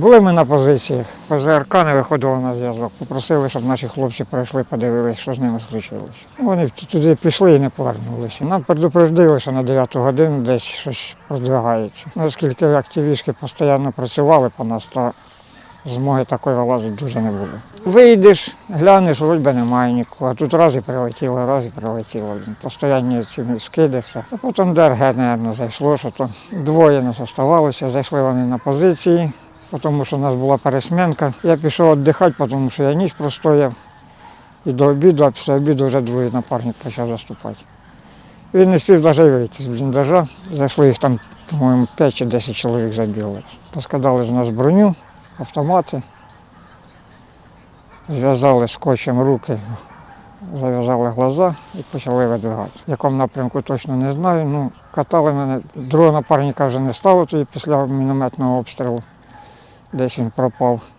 Були ми на позиціях, ПЗРК не виходило на зв'язок. Попросили, щоб наші хлопці прийшли, подивилися, що з ними случилося. Вони туди пішли і не повернулися. Нам предупредили, що на 9 годину десь щось продвигається. Ну, оскільки активістки постійно працювали по нас, то змоги такої вилазити дуже не було. Вийдеш, глянеш, вроді немає нікого. А тут раз і прилетіло, раз і прилетіло. Постоянні ці скиди, все. А потім ДРГ, мабуть, зайшло, що то двоє нас оставалося, зайшли вони на позиції, тому що у нас була пересменка. Я пішов віддихати, тому що я ніч простояв. І до обіду, а після обіду вже другий напарник почав заступати. Він не спів навіть вийти з бліндажа. Зайшло їх там, по-моєму, 5 чи 10 чоловік забігли. Поскладали з нас броню, автомати, зв'язали скотчем руки, зав'язали глаза і почали видвигати. В якому напрямку точно не знаю. Ну, катали мене. Другого напарника вже не стало тоді після мінометного обстрілу. Десь він пропав.